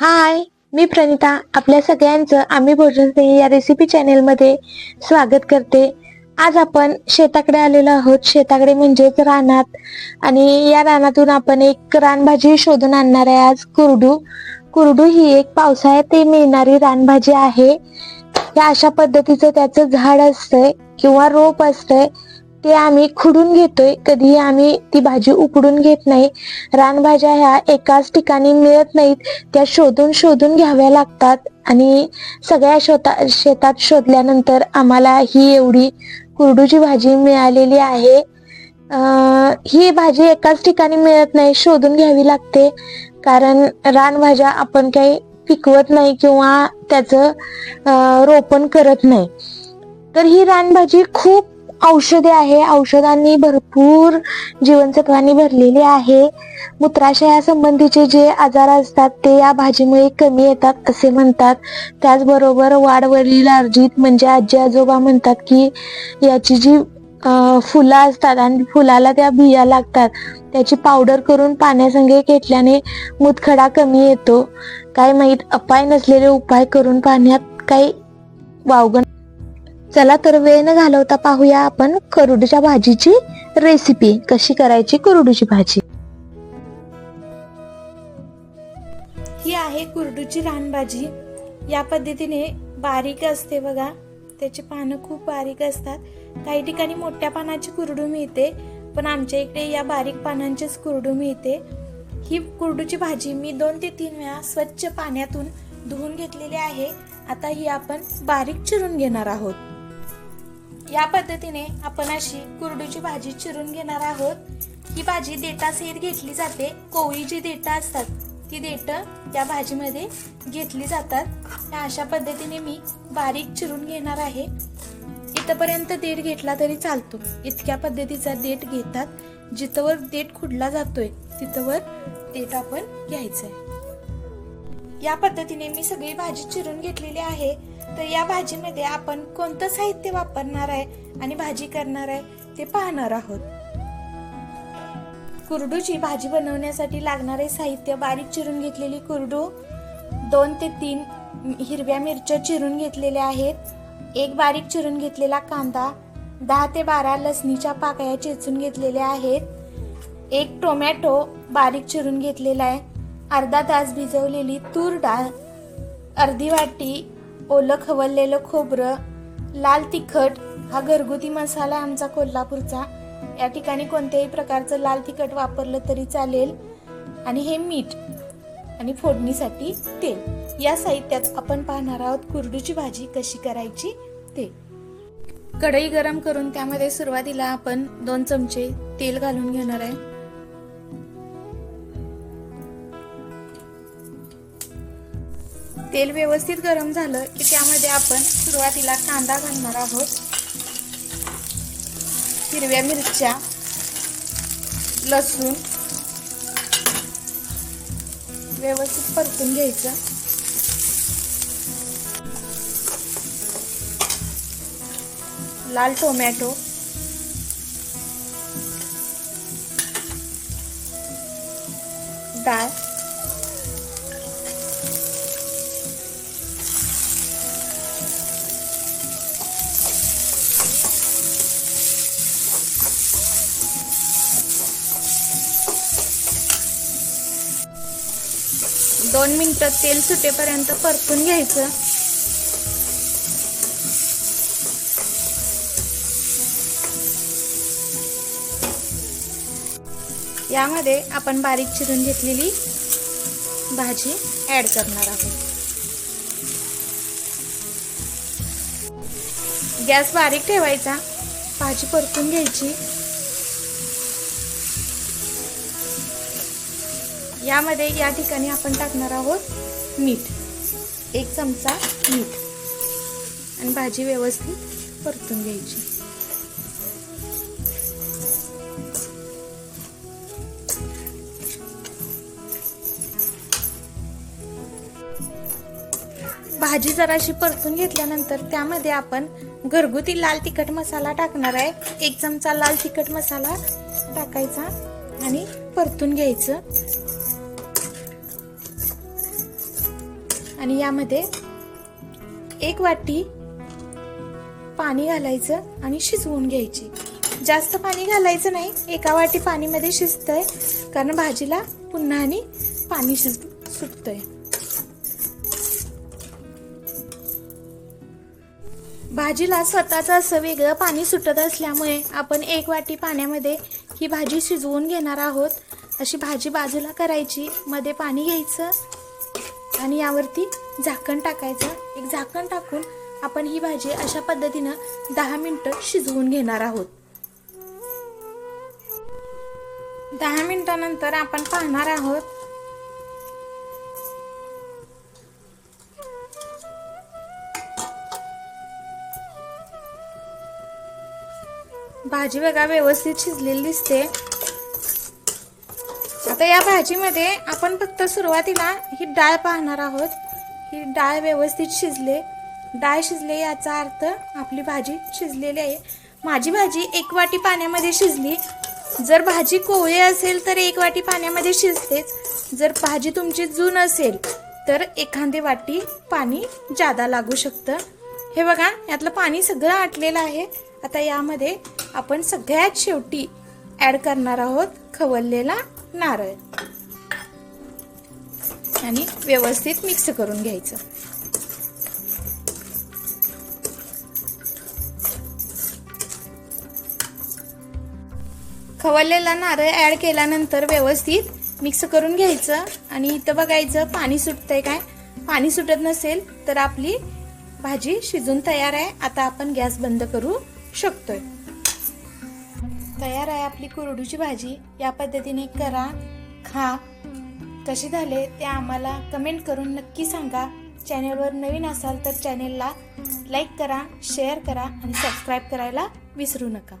हाय मी प्रणिता आपल्या सगळ्यांचं आम्ही भोजनस्नेही या रेसिपी चॅनेलमध्ये स्वागत करते. आज आपण शेताकडे आलेलो आहोत. शेताकडे म्हणजेच रानात. आणि या रानातून आपण एक रानभाजी शोधून आणणार आहे आज कुरडू. कुरडू ही एक पावसाळ्यात मिळणारी रानभाजी आहे. या अशा पद्धतीचं त्याचं झाड असतंय किंवा रोप असतंय. ते आम्ही खुडून घेतोय. कधीही आम्ही ती भाजी उकडून घेत नाही. रानभाज्या ह्या एकाच ठिकाणी मिळत नाहीत. त्या शोधून शोधून घ्याव्या लागतात आणि सगळ्या शोता शेतात शोधल्यानंतर आम्हाला ही एवढी कुरडूची भाजी मिळालेली आहे. ही भाजी एकाच ठिकाणी मिळत नाही शोधून घ्यावी लागते. कारण रानभाज्या आपण काही पिकवत नाही किंवा त्याचं रोपण करत नाही. तर ही रानभाजी खूप औषधे आहे. औषधांनी भरपूर जीवनसत्वांनी भरलेली आहे. मूत्राशया संबंधीचे जे आजार असतात ते या भाजीमुळे कमी येतात असे म्हणतात. त्याचबरोबर वाढवरील अर्जित म्हणजे आजी आजोबा म्हणतात की याची जी फुलं असतात आणि फुलाला त्या बिया लागतात त्याची पावडर करून पाण्यासंगे घेतल्याने मुतखडा कमी येतो. काय माहीत अपाय नसलेले उपाय करून पाण्यात काही वावगण चला तर वेळ न घालवता पाहूया आपण करुडीच्या भाजीची रेसिपी कशी करायची कुरडूची भाजी? ही आहे कुरडूची रानभाजी. या पद्धतीने बारीक असते बघा. त्याची पानं खूप बारीक असतात. काही ठिकाणी मोठ्या पानाची कुरडू मिळते पण आमच्या इकडे या बारीक पानांचीच कुरडू मिळते. ही कुरडूची भाजी मी दोन ते तीन वेळा स्वच्छ पाण्यातून धुवून घेतलेली आहे. आता ही आपण बारीक चिरून घेणार आहोत. या पद्धतीने आपण अशी कुरडूची भाजी चिरून घेणार आहोत. ही भाजी देठासहित घेतली जाते. कोवळी जी देठं असतात ती देठं या भाजीमध्ये घेतली जातात. अशा पद्धतीने मी बारीक चिरून घेणार आहे. इथपर्यंत देठ घेतला तरी चालतो. इतक्या पद्धतीचा देठ घेतात जिथवर देठ खुडला जातोय तिथवर देठ आपण घ्यायचंय. या पद्धतीने मी सगळी भाजी चिरून घेतलेली आहे. तर या भाजीमध्ये आपण कोणतं साहित्य वापरणार आहे आणि भाजी करणार आहे ते पाहणार आहोत. कुरडूची भाजी बनवण्यासाठी लागणारे साहित्य बारीक चिरून घेतलेली कुरडू दोन ते तीन हिरव्या मिरच्या चिरून घेतलेल्या आहेत एक बारीक चिरून घेतलेला कांदा दहा ते बारा लसणीच्या पाकळ्या चेचून घेतलेल्या आहेत एक टोमॅटो बारीक चिरून घेतलेला आहे अर्धा तास भिजवलेली तूर डाळ अर्धी वाटी ओलं खवललेलं खोबरं लाल तिखट हा घरगुती मसाला आहे आमचा कोल्हापूरचा. या ठिकाणी कोणत्याही प्रकारचं लाल तिखट वापरलं तरी चालेल. आणि हे मीठ आणि फोडणीसाठी तेल. या साहित्यात आपण पाहणार आहोत कुरडूची भाजी कशी करायची ते. कढई गरम करून त्यामध्ये सुरुवातीला आपण दोन चमचे तेल घालून घेणार आहे. तेल व्यवस्थित गरम झालं की त्यामध्ये आपण सुरुवातीला कांदा घालणार आहोत. हिरव्या मिरच्या लसूण व्यवस्थित परतून घ्यायचं. लाल टोमॅटो. डाळ. दोन मिनिटं तेल सुटेपर्यंत परतून घ्यायचं. यामध्ये आपण बारीक चिरून घेतलेली भाजी ऍड करणार आहोत. गॅस बारीक ठेवायचा. भाजी परतून घ्यायची. यामध्ये या ठिकाणी आपण टाकणार आहोत मीठ. एक चमचा मीठ. आणि भाजी व्यवस्थित परतून घ्यायची. भाजी जराशी परतून घेतल्यानंतर त्यामध्ये आपण घरगुती लाल तिखट मसाला टाकणार आहे. एक चमचा लाल तिखट मसाला टाकायचा आणि परतून घ्यायचं. आणि यामध्ये एक वाटी पाणी घालायचं आणि शिजवून घ्यायची. जास्त पाणी घालायचं नाही एका वाटी पाणीमध्ये शिजतंय कारण भाजीला पुन्हा आणि पाणी शिज सुटतंय. भाजीला स्वतःचं असं वेगळं पाणी सुटत असल्यामुळे आपण एक वाटी पाण्यामध्ये ही भाजी शिजवून घेणार आहोत. अशी भाजी बाजूला करायची मध्ये पाणी घ्यायचं आणि यावरती झाकण टाकायचं. एक झाकण टाकून आपण ही भाजी अशा पद्धतीनं दहा मिनटं शिजवून घेणार आहोत. दहा मिनिटानंतर आपण पाहणार आहोत. भाजी बघा व्यवस्थित शिजलेली दिसते. आता या भाजीमध्ये आपण फक्त सुरुवातीला ही डाळ पाहणार आहोत. ही डाळ व्यवस्थित शिजले. डाळ शिजले याचा अर्थ आपली भाजी शिजलेली आहे. माझी भाजी एक वाटी पाण्यामध्ये शिजली. जर भाजी कोवळी असेल तर एक वाटी पाण्यामध्ये शिजतेच जर भाजी तुमची जून असेल तर एखादी वाटी पाणी जादा लागू शकतं. हे बघा यातलं पाणी सगळं आटलेलं आहे. आता यामध्ये आपण सगळ्यात शेवटी ॲड करणार आहोत खवललेला नारळ. आणि व्यवस्थित मिक्स करून घ्यायचं. खवललेला नारळ ऍड केल्यानंतर व्यवस्थित मिक्स करून घ्यायचं. आणि इथं बघायचं पाणी सुटतंय काय? पाणी सुटत नसेल तर आपली भाजी शिजून तयार आहे. आता आपण गॅस बंद करू शकतोय. तयार आहे आपली कुरडूची भाजी. या पद्धतीने करा खा. कसे झाले ते आम्हाला कमेंट करून नक्की सांगा. चॅनेलवर नवीन असाल तर चॅनेलला लाईक करा शेअर करा आणि सबस्क्राईब करायला विसरू नका.